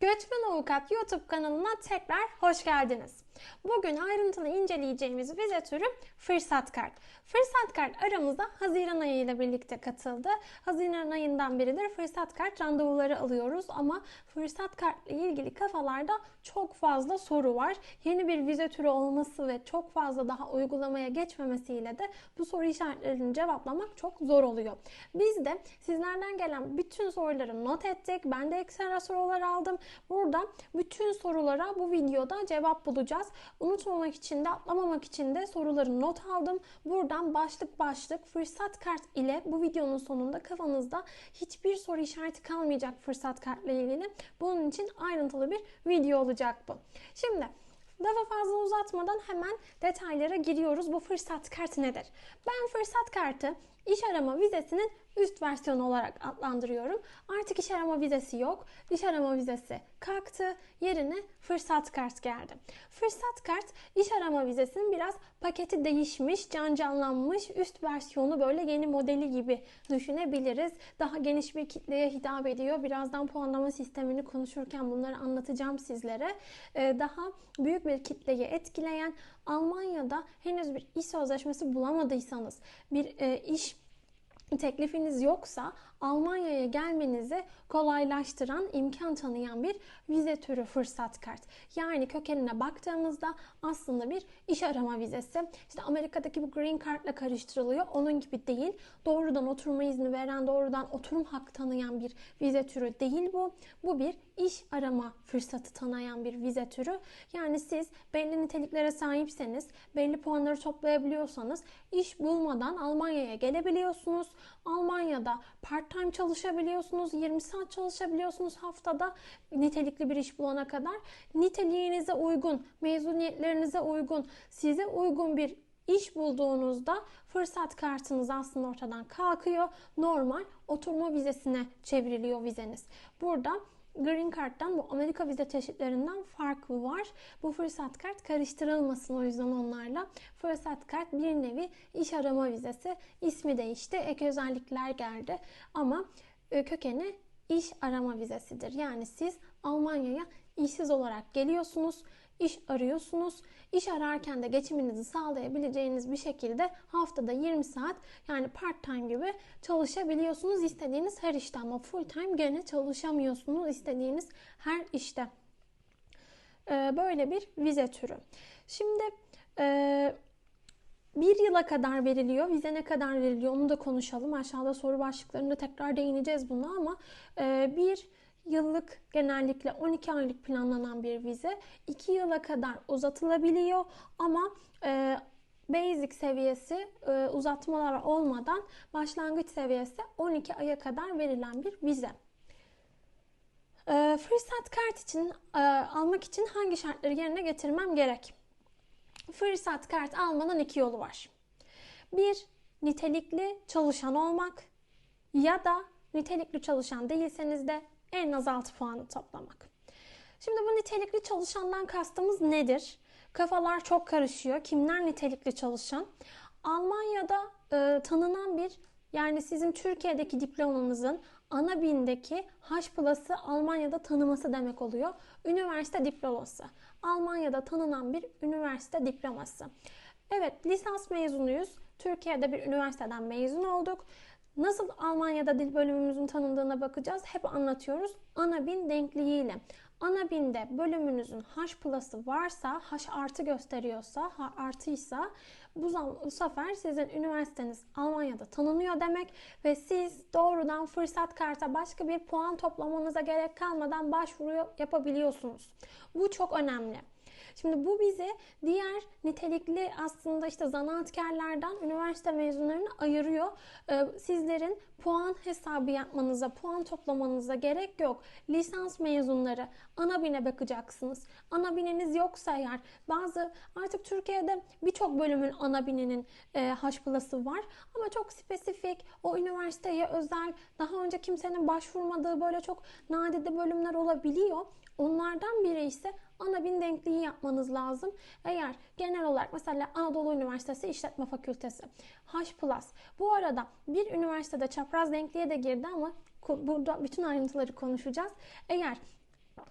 Göçmen Avukat YouTube kanalına tekrar hoş geldiniz. Bugün ayrıntılı inceleyeceğimiz vize türü fırsat kart. Fırsat kart aramıza Haziran ayı ile birlikte katıldı. Haziran ayından beridir fırsat kart randevuları alıyoruz ama fırsat kartla ilgili kafalarda çok fazla soru var. Yeni bir vize türü olması ve çok fazla daha uygulamaya geçmemesiyle de bu soru işaretlerini cevaplamak çok zor oluyor. Biz de sizlerden gelen bütün soruları not ettik. Ben de ekstra sorular aldım. Burada bütün sorulara bu videoda cevap bulacağız. Unutmamak için de atlamamak için de soruları not aldım. Buradan başlık başlık fırsat kart ile bu videonun sonunda kafanızda hiçbir soru işareti kalmayacak fırsat kartla ilgili. Bunun için ayrıntılı bir video olacak bu. Şimdi daha fazla uzatmadan hemen detaylara giriyoruz. Bu fırsat kartı nedir? Ben fırsat kartı iş arama vizesinin üst versiyonu olarak adlandırıyorum. Artık iş arama vizesi yok. İş arama vizesi kalktı. Yerine fırsat kart geldi. Fırsat kart iş arama vizesinin biraz paketi değişmiş, can canlanmış, üst versiyonu böyle yeni modeli gibi düşünebiliriz. Daha geniş bir kitleye hitap ediyor. Birazdan puanlama sistemini konuşurken bunları anlatacağım sizlere. Ee, daha büyük bir kitleyi etkileyen Almanya'da henüz bir iş sözleşmesi bulamadıysanız, bir e, iş teklifiniz yoksa Almanya'ya gelmenizi kolaylaştıran, imkan tanıyan bir vize türü fırsat kart. Yani kökenine baktığımızda aslında bir iş arama vizesi. İşte Amerika'daki bu green card'la karıştırılıyor. Onun gibi değil. Doğrudan oturma izni veren, doğrudan oturum hakkı tanıyan bir vize türü değil bu. Bu bir iş arama fırsatı tanıyan bir vize türü. Yani siz belli niteliklere sahipseniz, belli puanları toplayabiliyorsanız iş bulmadan Almanya'ya gelebiliyorsunuz. Almanya'da part time çalışabiliyorsunuz, 20 saat çalışabiliyorsunuz haftada nitelikli bir iş bulana kadar. Niteliğinize uygun, mezuniyetlerinize uygun, size uygun bir iş bulduğunuzda fırsat kartınız aslında ortadan kalkıyor. Normal oturma vizesine çevriliyor vizeniz. Burada Green Card'dan bu Amerika vize çeşitlerinden farklı var. Bu fırsat kart karıştırılmasın o yüzden onlarla. Fırsat kart bir nevi iş arama vizesi. İsmi değişti, ek özellikler geldi. Ama e, kökeni iş arama vizesidir. Yani siz Almanya'ya işsiz olarak geliyorsunuz, iş arıyorsunuz. İş ararken de geçiminizi sağlayabileceğiniz bir şekilde haftada 20 saat yani part time gibi çalışabiliyorsunuz istediğiniz her işte ama full time gene çalışamıyorsunuz istediğiniz her işte. Ee, böyle bir vize türü. Şimdi e, bir yıla kadar veriliyor. Vize ne kadar veriliyor onu da konuşalım. Aşağıda soru başlıklarında tekrar değineceğiz buna ama e, bir yıllık genellikle 12 aylık planlanan bir vize 2 yıla kadar uzatılabiliyor ama e, basic seviyesi e, uzatmalar olmadan başlangıç seviyesi 12 aya kadar verilen bir vize. E, fırsat kart için e, almak için hangi şartları yerine getirmem gerek? Fırsat kart almanın iki yolu var. Bir, nitelikli çalışan olmak ya da nitelikli çalışan değilseniz de en az 6 puanı toplamak. Şimdi bu nitelikli çalışandan kastımız nedir? Kafalar çok karışıyor. Kimler nitelikli çalışan? Almanya'da e, tanınan bir yani sizin Türkiye'deki diplomanızın ana bindeki H plus'ı Almanya'da tanıması demek oluyor. Üniversite diploması. Almanya'da tanınan bir üniversite diploması. Evet lisans mezunuyuz. Türkiye'de bir üniversiteden mezun olduk. Nasıl Almanya'da dil bölümümüzün tanındığına bakacağız. Hep anlatıyoruz. Ana bin denkliğiyle. Ana binde bölümünüzün H plus'ı varsa, H artı gösteriyorsa, H artıysa bu, bu sefer sizin üniversiteniz Almanya'da tanınıyor demek ve siz doğrudan fırsat karta başka bir puan toplamanıza gerek kalmadan başvuru yapabiliyorsunuz. Bu çok önemli. Şimdi bu bizi diğer nitelikli aslında işte zanaatkarlardan üniversite mezunlarını ayırıyor. Ee, sizlerin puan hesabı yapmanıza, puan toplamanıza gerek yok. Lisans mezunları ana bine bakacaksınız. Ana bininiz yoksa eğer bazı artık Türkiye'de birçok bölümün ana bininin e, H plus'ı var ama çok spesifik o üniversiteye özel daha önce kimsenin başvurmadığı böyle çok nadide bölümler olabiliyor. Onlardan biri ise ana bin denkliği yapmanız lazım. Eğer genel olarak mesela Anadolu Üniversitesi İşletme Fakültesi H+. Bu arada bir üniversitede çapraz denkliğe de girdi ama burada bütün ayrıntıları konuşacağız. Eğer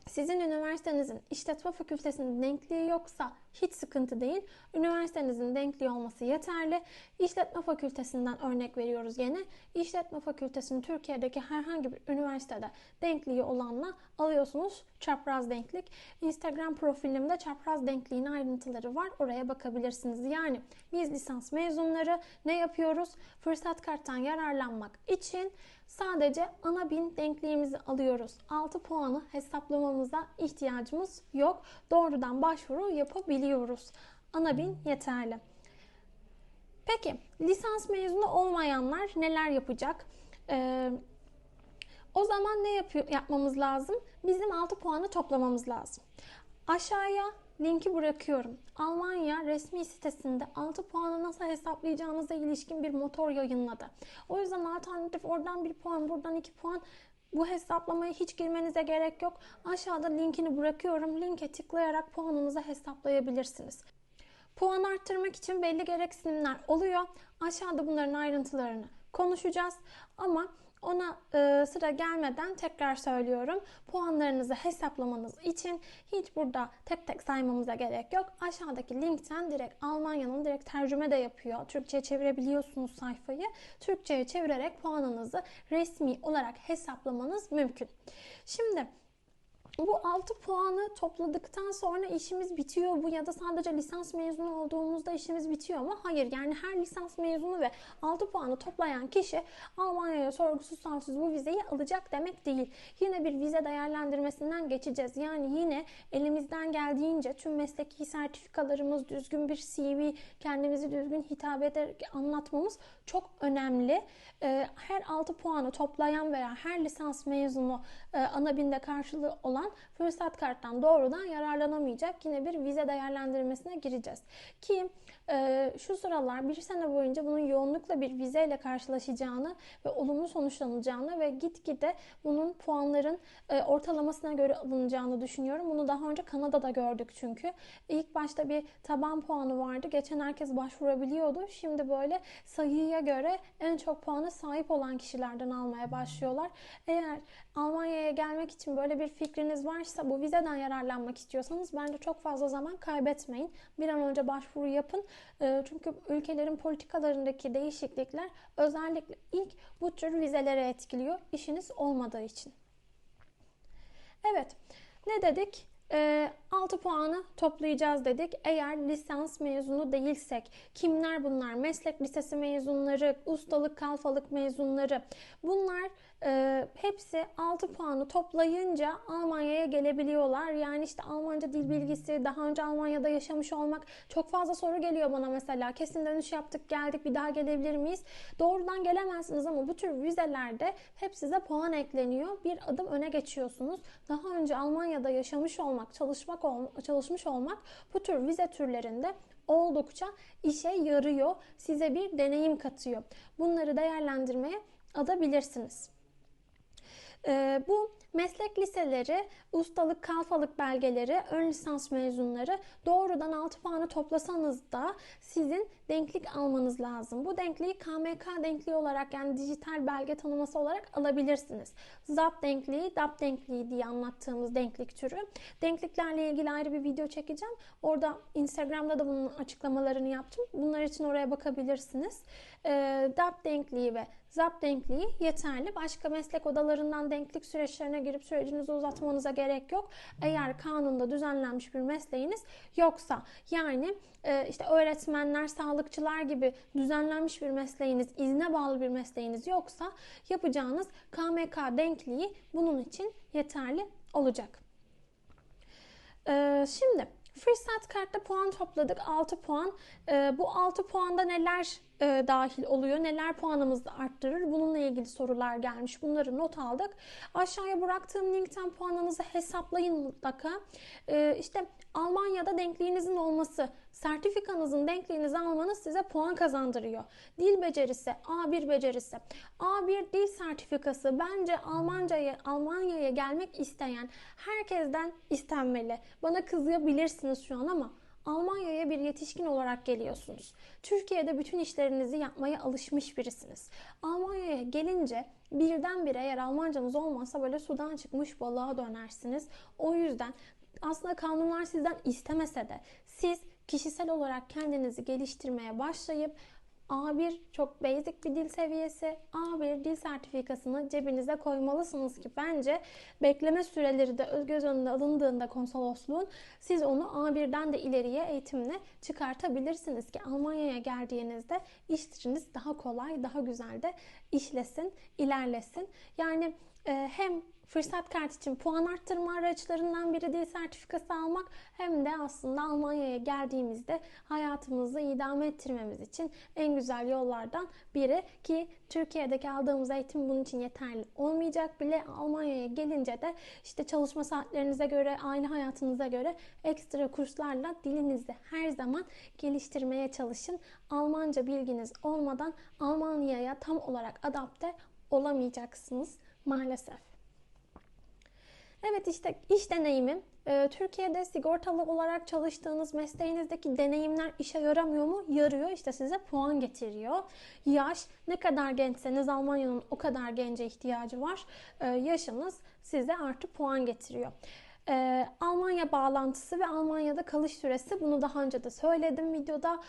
Sizin üniversitenizin işletme fakültesinin denkliği yoksa hiç sıkıntı değil. Üniversitenizin denkliği olması yeterli. İşletme fakültesinden örnek veriyoruz yine. İşletme fakültesini Türkiye'deki herhangi bir üniversitede denkliği olanla alıyorsunuz. Çapraz denklik. Instagram profilimde çapraz denkliğin ayrıntıları var. Oraya bakabilirsiniz. Yani biz lisans mezunları ne yapıyoruz? Fırsat karttan yararlanmak için Sadece ana bin denkliğimizi alıyoruz. 6 puanı hesaplamamıza ihtiyacımız yok. Doğrudan başvuru yapabiliyoruz. Ana bin yeterli. Peki lisans mezunu olmayanlar neler yapacak? Ee, o zaman ne yapıyor, yapmamız lazım? Bizim 6 puanı toplamamız lazım. Aşağıya linki bırakıyorum. Almanya resmi sitesinde 6 puanı nasıl hesaplayacağınıza ilişkin bir motor yayınladı. O yüzden alternatif oradan 1 puan, buradan 2 puan bu hesaplamaya hiç girmenize gerek yok. Aşağıda linkini bırakıyorum. Linke tıklayarak puanınızı hesaplayabilirsiniz. Puan arttırmak için belli gereksinimler oluyor. Aşağıda bunların ayrıntılarını konuşacağız. Ama ona e, sıra gelmeden tekrar söylüyorum. Puanlarınızı hesaplamanız için hiç burada tek tek saymamıza gerek yok. Aşağıdaki linkten direkt Almanya'nın direkt tercüme de yapıyor. Türkçe'ye çevirebiliyorsunuz sayfayı. Türkçe'ye çevirerek puanınızı resmi olarak hesaplamanız mümkün. Şimdi bu 6 puanı topladıktan sonra işimiz bitiyor bu ya da sadece lisans mezunu olduğumuzda işimiz bitiyor mu? Hayır yani her lisans mezunu ve 6 puanı toplayan kişi Almanya'ya sorgusuz sualsiz bu vizeyi alacak demek değil. Yine bir vize değerlendirmesinden geçeceğiz. Yani yine elimizden geldiğince tüm mesleki sertifikalarımız, düzgün bir CV, kendimizi düzgün hitap ederek anlatmamız çok önemli. Ee, her 6 puanı toplayan veya her lisans mezunu ana binde karşılığı olan fırsat karttan doğrudan yararlanamayacak yine bir vize değerlendirmesine gireceğiz. Ki e, şu sıralar bir sene boyunca bunun yoğunlukla bir vizeyle karşılaşacağını ve olumlu sonuçlanacağını ve gitgide bunun puanların e, ortalamasına göre alınacağını düşünüyorum. Bunu daha önce Kanada'da gördük çünkü. İlk başta bir taban puanı vardı. Geçen herkes başvurabiliyordu. Şimdi böyle sayıya göre en çok puana sahip olan kişilerden almaya başlıyorlar. Eğer Almanya'ya gelmek için böyle bir fikriniz varsa bu vizeden yararlanmak istiyorsanız bence çok fazla zaman kaybetmeyin. Bir an önce başvuru yapın. Ee, çünkü ülkelerin politikalarındaki değişiklikler özellikle ilk bu tür vizelere etkiliyor. işiniz olmadığı için. Evet. Ne dedik? 6 ee, puanı toplayacağız dedik. Eğer lisans mezunu değilsek, kimler bunlar? Meslek lisesi mezunları, ustalık, kalfalık mezunları. Bunlar e, hepsi 6 puanı toplayınca Almanya'ya gelebiliyorlar. Yani işte Almanca dil bilgisi, daha önce Almanya'da yaşamış olmak çok fazla soru geliyor bana mesela. Kesin dönüş yaptık, geldik, bir daha gelebilir miyiz? Doğrudan gelemezsiniz ama bu tür vizelerde hep size puan ekleniyor. Bir adım öne geçiyorsunuz. Daha önce Almanya'da yaşamış olmak, çalışmak çalışmış olmak bu tür vize türlerinde oldukça işe yarıyor. Size bir deneyim katıyor. Bunları değerlendirmeye adabilirsiniz. Ee, bu meslek liseleri, ustalık, kalfalık belgeleri, ön lisans mezunları doğrudan 6 puanı toplasanız da sizin denklik almanız lazım. Bu denkliği KMK denkliği olarak yani dijital belge tanıması olarak alabilirsiniz. ZAP denkliği, DAP denkliği diye anlattığımız denklik türü. Denkliklerle ilgili ayrı bir video çekeceğim. Orada Instagram'da da bunun açıklamalarını yaptım. Bunlar için oraya bakabilirsiniz. Ee, DAP denkliği ve ZAP denkliği yeterli. Başka meslek odalarından denklik süreçlerine girip sürecinizi uzatmanıza gerek yok. Eğer kanunda düzenlenmiş bir mesleğiniz yoksa yani e, işte öğretmenler, sağlıkçılar gibi düzenlenmiş bir mesleğiniz, izne bağlı bir mesleğiniz yoksa yapacağınız KMK denkliği bunun için yeterli olacak. E, şimdi fırsat kartta puan topladık 6 puan. E, bu 6 puanda neler e, dahil oluyor? Neler puanımızı arttırır? Bununla ilgili sorular gelmiş. Bunları not aldık. Aşağıya bıraktığım linkten puanınızı hesaplayın mutlaka. E, işte Almanya'da denkliğinizin olması, sertifikanızın denkliğinizi almanız size puan kazandırıyor. Dil becerisi, A1 becerisi. A1 dil sertifikası bence Almanca'ya, Almanya'ya gelmek isteyen herkesten istenmeli. Bana kızabilirsiniz şu an ama Almanya'ya bir yetişkin olarak geliyorsunuz. Türkiye'de bütün işlerinizi yapmaya alışmış birisiniz. Almanya'ya gelince birdenbire eğer Almancanız olmazsa böyle sudan çıkmış balığa dönersiniz. O yüzden aslında kanunlar sizden istemese de siz kişisel olarak kendinizi geliştirmeye başlayıp A1 çok basic bir dil seviyesi. A1 dil sertifikasını cebinize koymalısınız ki bence bekleme süreleri de göz önünde alındığında konsolosluğun siz onu A1'den de ileriye eğitimle çıkartabilirsiniz ki Almanya'ya geldiğinizde işleriniz daha kolay, daha güzel de işlesin, ilerlesin. Yani e, hem fırsat kart için puan arttırma araçlarından biri dil sertifikası almak hem de aslında Almanya'ya geldiğimizde hayatımızı idame ettirmemiz için en güzel yollardan biri ki Türkiye'deki aldığımız eğitim bunun için yeterli olmayacak bile Almanya'ya gelince de işte çalışma saatlerinize göre, aile hayatınıza göre ekstra kurslarla dilinizi her zaman geliştirmeye çalışın. Almanca bilginiz olmadan Almanya'ya tam olarak adapte olamayacaksınız maalesef. Evet işte iş deneyimi. Ee, Türkiye'de sigortalı olarak çalıştığınız mesleğinizdeki deneyimler işe yaramıyor mu? Yarıyor. İşte size puan getiriyor. Yaş ne kadar gençseniz Almanya'nın o kadar gence ihtiyacı var. Ee, yaşınız size artı puan getiriyor. Ee, Almanya bağlantısı ve Almanya'da kalış süresi bunu daha önce de söyledim videoda.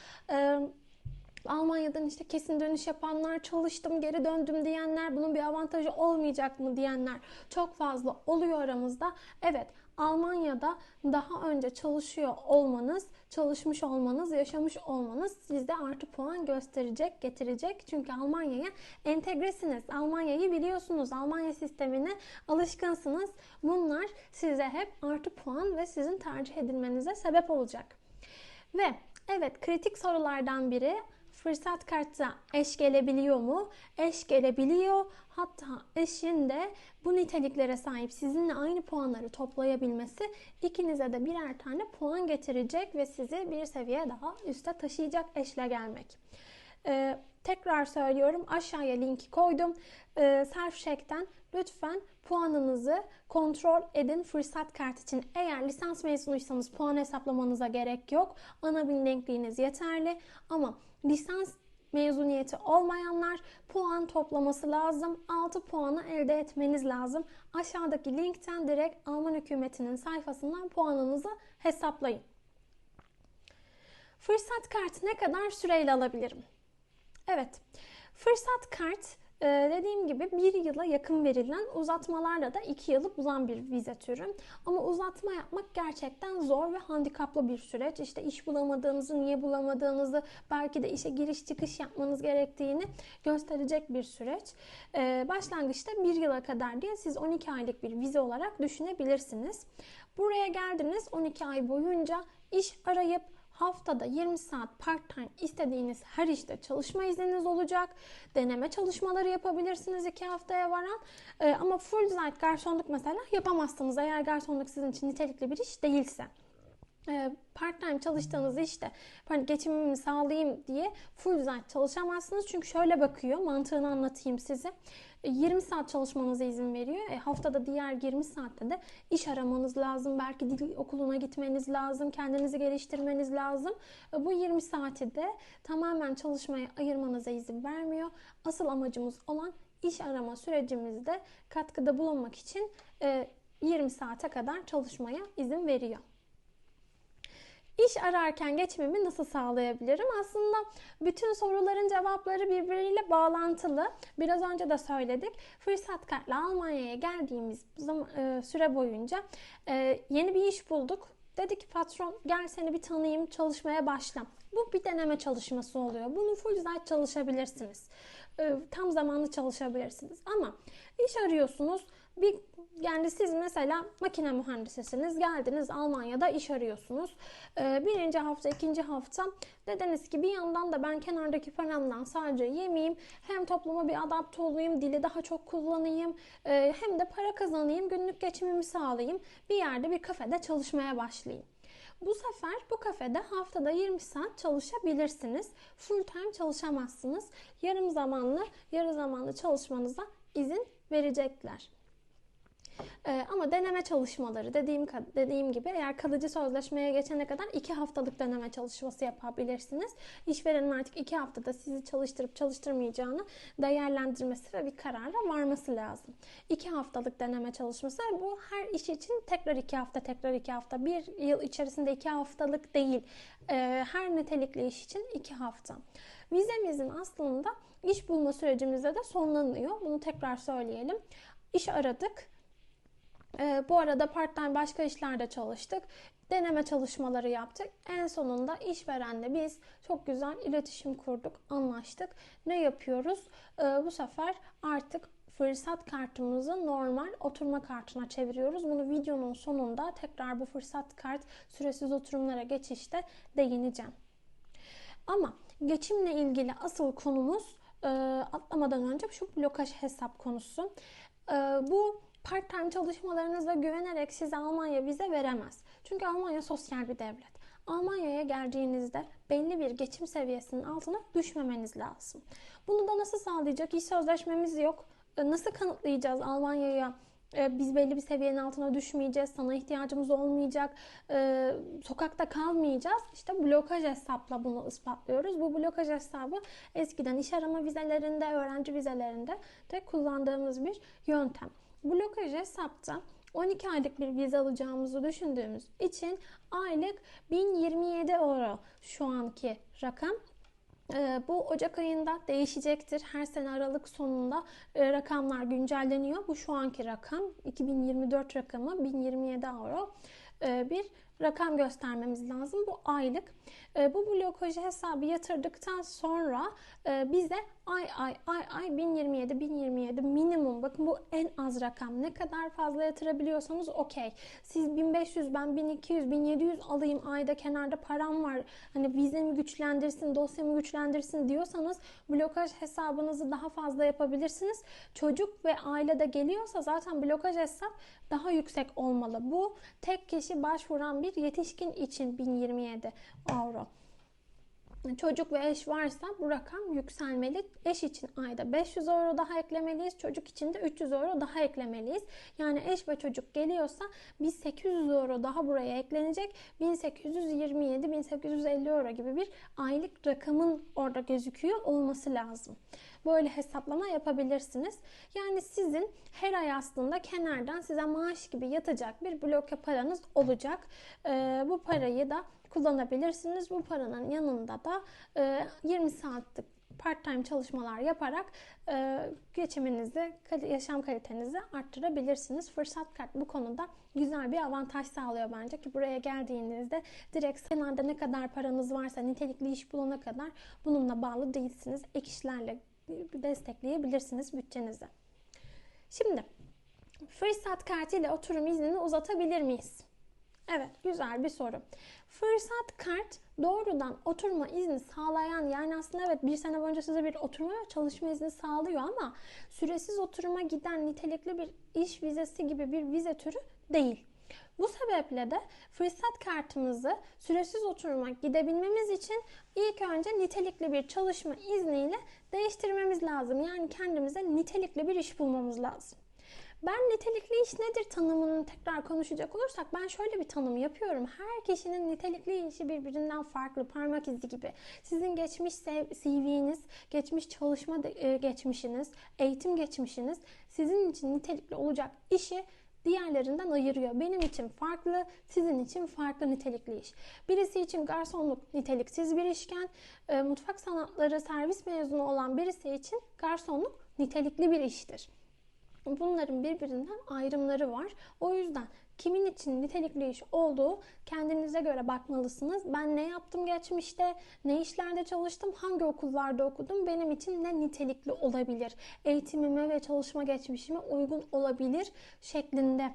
Almanya'dan işte kesin dönüş yapanlar, çalıştım geri döndüm diyenler, bunun bir avantajı olmayacak mı diyenler çok fazla oluyor aramızda. Evet Almanya'da daha önce çalışıyor olmanız, çalışmış olmanız, yaşamış olmanız sizde artı puan gösterecek, getirecek. Çünkü Almanya'ya entegresiniz. Almanya'yı biliyorsunuz. Almanya sistemine alışkınsınız. Bunlar size hep artı puan ve sizin tercih edilmenize sebep olacak. Ve evet kritik sorulardan biri fırsat kartı eş gelebiliyor mu? Eş gelebiliyor. Hatta eşin de bu niteliklere sahip sizinle aynı puanları toplayabilmesi ikinize de birer tane puan getirecek ve sizi bir seviye daha üste taşıyacak eşle gelmek. Ee, tekrar söylüyorum aşağıya linki koydum. Ee, Selfcheck'ten lütfen puanınızı kontrol edin fırsat kart için. Eğer lisans mezunuysanız puan hesaplamanıza gerek yok. Ana bin denkliğiniz yeterli ama lisans mezuniyeti olmayanlar puan toplaması lazım. 6 puanı elde etmeniz lazım. Aşağıdaki linkten direkt Alman hükümetinin sayfasından puanınızı hesaplayın. Fırsat kartı ne kadar süreyle alabilirim? Evet. Fırsat kart ee, dediğim gibi bir yıla yakın verilen uzatmalarla da iki yılı bulan bir vize türü. Ama uzatma yapmak gerçekten zor ve handikaplı bir süreç. İşte iş bulamadığınızı, niye bulamadığınızı, belki de işe giriş çıkış yapmanız gerektiğini gösterecek bir süreç. Ee, başlangıçta bir yıla kadar diye siz 12 aylık bir vize olarak düşünebilirsiniz. Buraya geldiniz 12 ay boyunca iş arayıp haftada 20 saat part time istediğiniz her işte çalışma izniniz olacak. Deneme çalışmaları yapabilirsiniz 2 haftaya varan. Ee, ama full zeit garsonluk mesela yapamazsınız eğer garsonluk sizin için nitelikli bir iş değilse part time çalıştığınız işte hani geçimimi sağlayayım diye full zeit çalışamazsınız. Çünkü şöyle bakıyor mantığını anlatayım size. 20 saat çalışmanıza izin veriyor. E, haftada diğer 20 saatte de iş aramanız lazım. Belki dil okuluna gitmeniz lazım. Kendinizi geliştirmeniz lazım. E, bu 20 saati de tamamen çalışmaya ayırmanıza izin vermiyor. Asıl amacımız olan iş arama sürecimizde katkıda bulunmak için e, 20 saate kadar çalışmaya izin veriyor. İş ararken geçimimi nasıl sağlayabilirim? Aslında bütün soruların cevapları birbiriyle bağlantılı. Biraz önce de söyledik. Fırsat kartla Almanya'ya geldiğimiz e, süre boyunca e, yeni bir iş bulduk. Dedik patron gel seni bir tanıyayım çalışmaya başla. Bu bir deneme çalışması oluyor. Bunu full zeit çalışabilirsiniz. E, tam zamanlı çalışabilirsiniz. Ama iş arıyorsunuz bir yani siz mesela makine mühendisisiniz. Geldiniz Almanya'da iş arıyorsunuz. Ee, birinci hafta, ikinci hafta dediniz ki bir yandan da ben kenardaki paramdan sadece yemeyeyim. Hem topluma bir adapte olayım, dili daha çok kullanayım. E, hem de para kazanayım, günlük geçimimi sağlayayım. Bir yerde bir kafede çalışmaya başlayayım. Bu sefer bu kafede haftada 20 saat çalışabilirsiniz. Full time çalışamazsınız. Yarım zamanlı, yarı zamanlı çalışmanıza izin verecekler. Ee, ama deneme çalışmaları dediğim dediğim gibi eğer kalıcı sözleşmeye geçene kadar iki haftalık deneme çalışması yapabilirsiniz. İşverenin artık iki haftada sizi çalıştırıp çalıştırmayacağını değerlendirmesi ve bir karara varması lazım. İki haftalık deneme çalışması bu her iş için tekrar iki hafta tekrar iki hafta bir yıl içerisinde iki haftalık değil. Ee, her nitelikli iş için iki hafta. Vizemizin aslında iş bulma sürecimizde de sonlanıyor. Bunu tekrar söyleyelim. İş aradık. Ee, bu arada part time başka işlerde çalıştık. Deneme çalışmaları yaptık. En sonunda işverenle biz çok güzel iletişim kurduk, anlaştık. Ne yapıyoruz? Ee, bu sefer artık fırsat kartımızı normal oturma kartına çeviriyoruz. Bunu videonun sonunda tekrar bu fırsat kart süresiz oturumlara geçişte değineceğim. Ama geçimle ilgili asıl konumuz e, atlamadan önce şu blokaj hesap konusu. E, bu part-time çalışmalarınıza güvenerek size Almanya vize veremez. Çünkü Almanya sosyal bir devlet. Almanya'ya geldiğinizde belli bir geçim seviyesinin altına düşmemeniz lazım. Bunu da nasıl sağlayacak? İş sözleşmemiz yok. E, nasıl kanıtlayacağız Almanya'ya e, biz belli bir seviyenin altına düşmeyeceğiz, sana ihtiyacımız olmayacak, e, sokakta kalmayacağız. İşte blokaj hesapla bunu ispatlıyoruz. Bu blokaj hesabı eskiden iş arama vizelerinde, öğrenci vizelerinde de kullandığımız bir yöntem. Blokaj hesapta 12 aylık bir vize alacağımızı düşündüğümüz için aylık 1027 euro şu anki rakam ee, bu Ocak ayında değişecektir. Her sene Aralık sonunda e, rakamlar güncelleniyor. Bu şu anki rakam 2024 rakamı 1027 euro ee, bir rakam göstermemiz lazım. Bu aylık. Ee, bu blokoji hesabı yatırdıktan sonra e, bize ay ay ay ay 1027 1027 minimum. Bakın bu en az rakam. Ne kadar fazla yatırabiliyorsanız okey. Siz 1500 ben 1200 1700 alayım. Ayda kenarda param var. Hani vizemi güçlendirsin dosyamı güçlendirsin diyorsanız blokaj hesabınızı daha fazla yapabilirsiniz. Çocuk ve aile de geliyorsa zaten blokaj hesap daha yüksek olmalı. Bu tek kişi başvuran bir yetişkin için 1027 euro çocuk ve eş varsa bu rakam yükselmeli. Eş için ayda 500 euro daha eklemeliyiz. Çocuk için de 300 euro daha eklemeliyiz. Yani eş ve çocuk geliyorsa biz 800 euro daha buraya eklenecek. 1827-1850 euro gibi bir aylık rakamın orada gözüküyor olması lazım. Böyle hesaplama yapabilirsiniz. Yani sizin her ay aslında kenardan size maaş gibi yatacak bir bloke paranız olacak. Ee, bu parayı da kullanabilirsiniz. Bu paranın yanında da 20 e, saatlik part-time çalışmalar yaparak e, geçiminizi, yaşam kalitenizi arttırabilirsiniz. Fırsat kart bu konuda güzel bir avantaj sağlıyor bence ki buraya geldiğinizde direkt kenarda ne kadar paranız varsa nitelikli iş bulana kadar bununla bağlı değilsiniz. Ek işlerle destekleyebilirsiniz bütçenizi. Şimdi fırsat kartı ile oturum iznini uzatabilir miyiz? Evet, güzel bir soru. Fırsat kart doğrudan oturma izni sağlayan yani aslında evet bir sene boyunca size bir oturma ve çalışma izni sağlıyor ama süresiz oturuma giden nitelikli bir iş vizesi gibi bir vize türü değil. Bu sebeple de fırsat kartımızı süresiz oturuma gidebilmemiz için ilk önce nitelikli bir çalışma izniyle değiştirmemiz lazım. Yani kendimize nitelikli bir iş bulmamız lazım. Ben nitelikli iş nedir tanımını tekrar konuşacak olursak ben şöyle bir tanım yapıyorum. Her kişinin nitelikli işi birbirinden farklı, parmak izi gibi. Sizin geçmiş CV'niz, geçmiş çalışma e, geçmişiniz, eğitim geçmişiniz sizin için nitelikli olacak işi diğerlerinden ayırıyor. Benim için farklı, sizin için farklı nitelikli iş. Birisi için garsonluk niteliksiz bir işken, e, mutfak sanatları servis mezunu olan birisi için garsonluk nitelikli bir iştir. Bunların birbirinden ayrımları var. O yüzden kimin için nitelikli iş olduğu kendinize göre bakmalısınız. Ben ne yaptım geçmişte, ne işlerde çalıştım, hangi okullarda okudum, benim için ne nitelikli olabilir, eğitimime ve çalışma geçmişime uygun olabilir şeklinde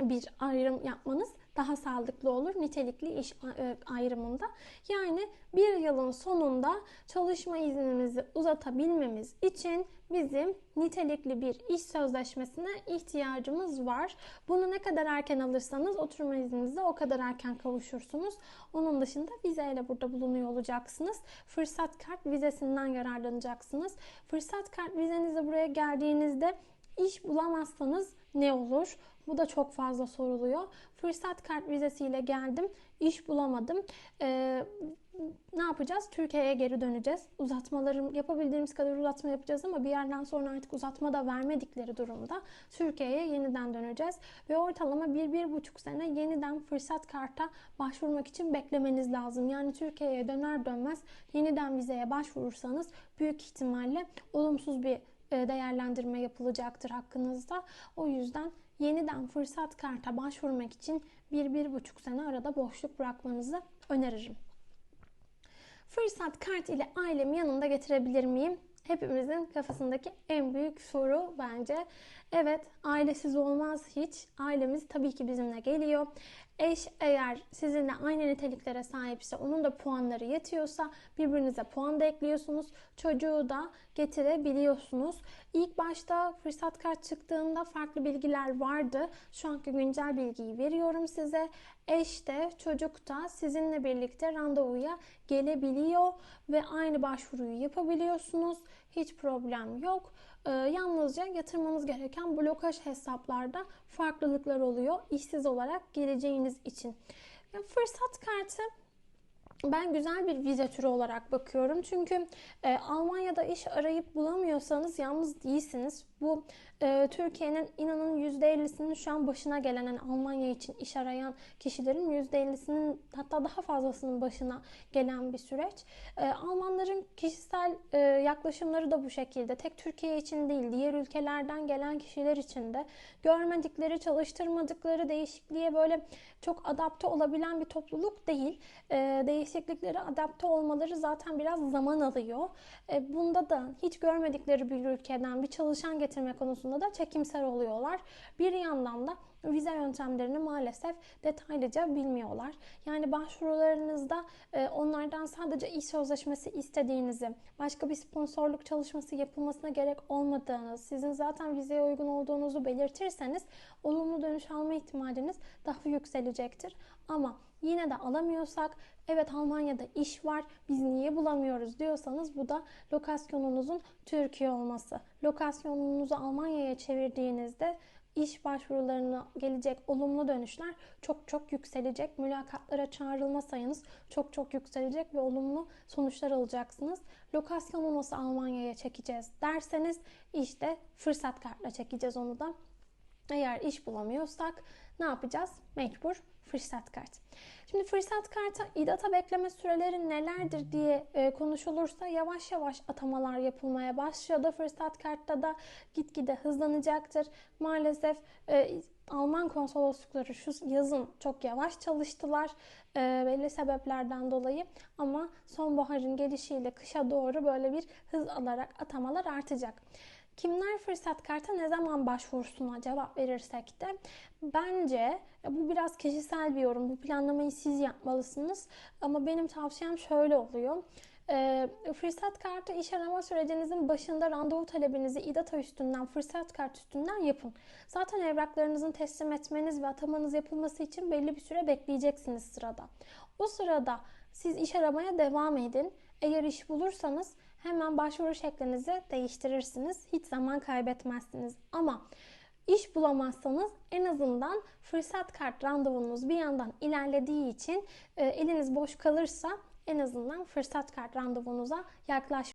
bir ayrım yapmanız daha sağlıklı olur nitelikli iş e, ayrımında. Yani bir yılın sonunda çalışma iznimizi uzatabilmemiz için bizim nitelikli bir iş sözleşmesine ihtiyacımız var. Bunu ne kadar erken alırsanız oturma izninize o kadar erken kavuşursunuz. Onun dışında vizeyle burada bulunuyor olacaksınız. Fırsat kart vizesinden yararlanacaksınız. Fırsat kart vizenize buraya geldiğinizde iş bulamazsanız ne olur? Bu da çok fazla soruluyor. Fırsat kart vizesiyle geldim. iş bulamadım. Ee, ne yapacağız? Türkiye'ye geri döneceğiz. Uzatmalarım yapabildiğimiz kadar uzatma yapacağız ama bir yerden sonra artık uzatma da vermedikleri durumda Türkiye'ye yeniden döneceğiz. Ve ortalama bir, bir buçuk sene yeniden fırsat karta başvurmak için beklemeniz lazım. Yani Türkiye'ye döner dönmez yeniden vizeye başvurursanız büyük ihtimalle olumsuz bir e, değerlendirme yapılacaktır hakkınızda. O yüzden yeniden fırsat karta başvurmak için bir, bir buçuk sene arada boşluk bırakmanızı öneririm. Fırsat kart ile ailemi yanında getirebilir miyim? Hepimizin kafasındaki en büyük soru bence. Evet, ailesiz olmaz hiç. Ailemiz tabii ki bizimle geliyor. Eş eğer sizinle aynı niteliklere sahipse, onun da puanları yetiyorsa birbirinize puan da ekliyorsunuz. Çocuğu da getirebiliyorsunuz. İlk başta fırsat kart çıktığında farklı bilgiler vardı. Şu anki güncel bilgiyi veriyorum size. Eş de çocuk da sizinle birlikte randevuya gelebiliyor ve aynı başvuruyu yapabiliyorsunuz. Hiç problem yok. Ee, yalnızca yatırmanız gereken blokaj hesaplarda farklılıklar oluyor işsiz olarak geleceğiniz için. Ya fırsat kartı ben güzel bir vize türü olarak bakıyorum. Çünkü e, Almanya'da iş arayıp bulamıyorsanız yalnız değilsiniz. Bu e, Türkiye'nin inanın %50'sinin şu an başına gelen yani Almanya için iş arayan kişilerin %50'sinin hatta daha fazlasının başına gelen bir süreç. E, Almanların kişisel e, yaklaşımları da bu şekilde. Tek Türkiye için değil, diğer ülkelerden gelen kişiler için de görmedikleri, çalıştırmadıkları değişikliğe böyle çok adapte olabilen bir topluluk değil. E, değişikliklere adapte olmaları zaten biraz zaman alıyor. Bunda da hiç görmedikleri bir ülkeden bir çalışan getirme konusunda da çekimser oluyorlar. Bir yandan da vize yöntemlerini maalesef detaylıca bilmiyorlar. Yani başvurularınızda e, onlardan sadece iş sözleşmesi istediğinizi, başka bir sponsorluk çalışması yapılmasına gerek olmadığınız, sizin zaten vizeye uygun olduğunuzu belirtirseniz olumlu dönüş alma ihtimaliniz daha yükselecektir. Ama yine de alamıyorsak evet Almanya'da iş var biz niye bulamıyoruz diyorsanız bu da lokasyonunuzun Türkiye olması. Lokasyonunuzu Almanya'ya çevirdiğinizde iş başvurularına gelecek olumlu dönüşler çok çok yükselecek. Mülakatlara çağrılma sayınız çok çok yükselecek ve olumlu sonuçlar alacaksınız. Lokasyonu nasıl Almanya'ya çekeceğiz derseniz işte fırsat kartla çekeceğiz onu da. Eğer iş bulamıyorsak ne yapacağız? Mecbur fırsat kart. Şimdi fırsat kartı İDATA bekleme süreleri nelerdir diye e, konuşulursa yavaş yavaş atamalar yapılmaya başladı. Fırsat kartta da gitgide hızlanacaktır. Maalesef e, Alman konsoloslukları şu yazın çok yavaş çalıştılar e, belli sebeplerden dolayı ama sonbaharın gelişiyle kışa doğru böyle bir hız alarak atamalar artacak. Kimler fırsat karta ne zaman başvurusuna cevap verirsek de bence bu biraz kişisel bir yorum. Bu planlamayı siz yapmalısınız. Ama benim tavsiyem şöyle oluyor. E, fırsat kartı iş arama sürecinizin başında randevu talebinizi İDATA üstünden, fırsat kart üstünden yapın. Zaten evraklarınızın teslim etmeniz ve atamanız yapılması için belli bir süre bekleyeceksiniz sırada. O sırada siz iş aramaya devam edin. Eğer iş bulursanız hemen başvuru şeklinizi değiştirirsiniz. Hiç zaman kaybetmezsiniz. Ama iş bulamazsanız en azından fırsat kart randevunuz bir yandan ilerlediği için e, eliniz boş kalırsa en azından fırsat kart randevunuza yaklaş